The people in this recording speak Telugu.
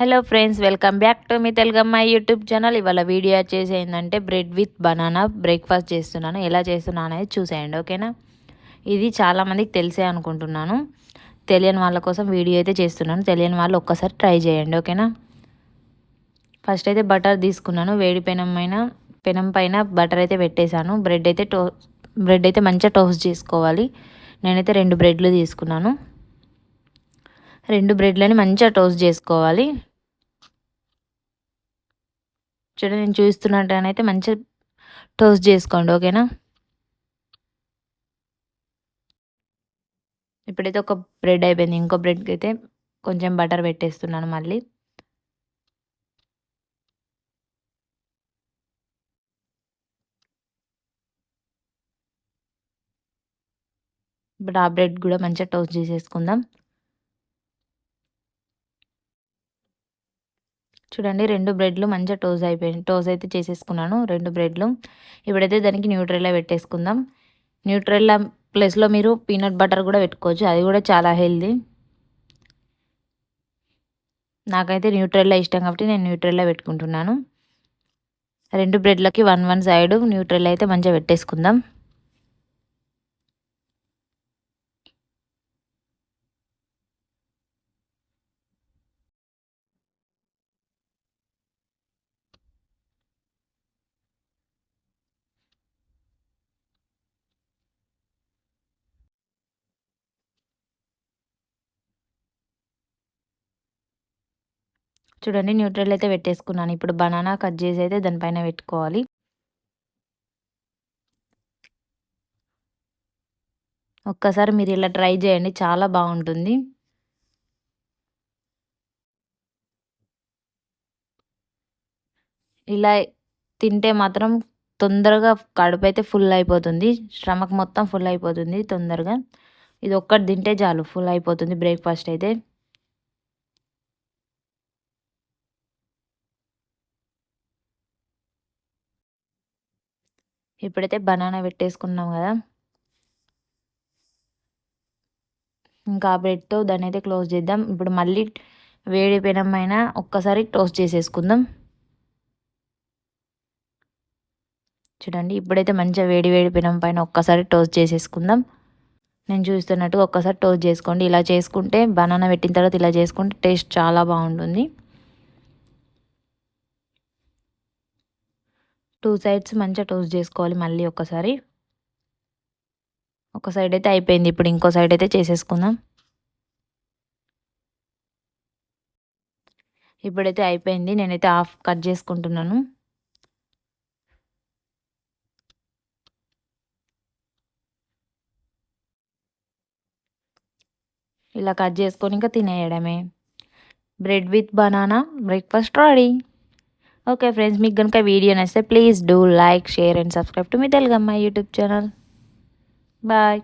Hello friends welcome back to me Telugamma YouTube channel ఇవాళ వీడియో వచ్చేసి ఏంటంటే బ్రెడ్ విత్ బనానా బ్రేక్ఫాస్ట్ చేస్తున్నాను. ఎలా చేస్తున్నాను అనేది చూసేయండి ఓకేనా ఇది చాలామందికి తెలిసే అనుకుంటున్నాను. తెలియని వాళ్ళ కోసం వీడియో అయితే చేస్తున్నాను. తెలియని వాళ్ళు ఒక్కసారి ట్రై చేయండి ఓకేనా ఫస్ట్ అయితే బటర్ తీసుకున్నాను. వేడి పెనం పైన పెనం పైన బటర్ అయితే పెట్టేశాను. బ్రెడ్ అయితే టో బ్రెడ్ అయితే మంచిగా టోస్ట్ చేసుకోవాలి. నేనైతే రెండు బ్రెడ్లు తీసుకున్నాను. రెండు బ్రెడ్లని మంచిగా టోస్ట్ చేసుకోవాలి. చూడండి నేను చూస్తున్నట్టనైతే మంచిగా టోస్ట్ చేసుకోండి ఓకేనా? ఇప్పుడైతే ఒక బ్రెడ్ అయిపోయింది. ఇంకో బ్రెడ్కి అయితే కొంచెం బటర్ పెట్టేస్తున్నాను మళ్ళీ. ఇప్పుడు ఆ బ్రెడ్ కూడా మంచిగా టోస్ట్ చేసేసుకుందాం. చూడండి రెండు బ్రెడ్లు మంచిగా టోస్ అయిపోయింది టోస్ అయితే చేసేసుకున్నాను రెండు బ్రెడ్లు. ఇప్పుడైతే దానికి న్యూట్రెల్లా పెట్టేసుకుందాం. న్యూట్రెల్లా ప్లస్లో మీరు పీనట్ బటర్ కూడా పెట్టుకోవచ్చు అది కూడా చాలా హెల్దీ. నాకైతే న్యూట్రెల్లా ఇష్టం కాబట్టి నేను న్యూట్రెల్లా పెట్టుకుంటున్నాను. రెండు బ్రెడ్లకి వన్ వన్ సైడ్ న్యూట్రెల్ అయితే మంచిగా పెట్టేసుకుందాం. చూడండి న్యూట్రల్ అయితే పెట్టేసుకున్నాను. ఇప్పుడు బనానా కట్ చేసి అయితే దానిపైన పెట్టుకోవాలి. ఒక్కసారి మీరు ఇలా ట్రై చేయండి చాలా బాగుంటుంది. ఇలా తింటే మాత్రం తొందరగా కడుపు అయితే ఫుల్ అయిపోతుంది. స్టమక్ మొత్తం ఫుల్ అయిపోతుంది తొందరగా. ఇది ఒక్కటి తింటే చాలు ఫుల్ అయిపోతుంది బ్రేక్ఫాస్ట్ అయితే. ఇప్పుడైతే బనానా పెట్టేసుకున్నాం కదా. ఇంకా ఆ బ్రెడ్తో దాన్ని అయితే క్లోజ్ చేద్దాం. ఇప్పుడు మళ్ళీ వేడి పెనం పైన ఒక్కసారి టోస్ట్ చేసేసుకుందాం. చూడండి ఇప్పుడైతే మంచిగా వేడి వేడి పెనం పైన ఒక్కసారి టోస్ట్ చేసేసుకుందాం. నేను చూస్తున్నట్టు ఒక్కసారి టోస్ట్ చేసుకోండి. ఇలా చేసుకుంటే బనానా పెట్టిన తర్వాత ఇలా చేసుకుంటే టేస్ట్ చాలా బాగుంటుంది. టూ సైడ్స్ మంచిగా టోస్ట్ చేసుకోవాలి మళ్ళీ ఒకసారి ఒక సైడ్ అయితే అయిపోయింది. ఇప్పుడు ఇంకో సైడ్ అయితే చేసేసుకుందాం. ఇప్పుడైతే అయిపోయింది. నేనైతే హాఫ్ కట్ చేసుకుంటున్నాను. ఇలా కట్ చేసుకొని ఇంకా తినేయడమే. Bread with banana breakfast ready. Okay friends మీకు కనుక వీడియో నచ్చితే please do like share and subscribe to me Telugamma YouTube channel bye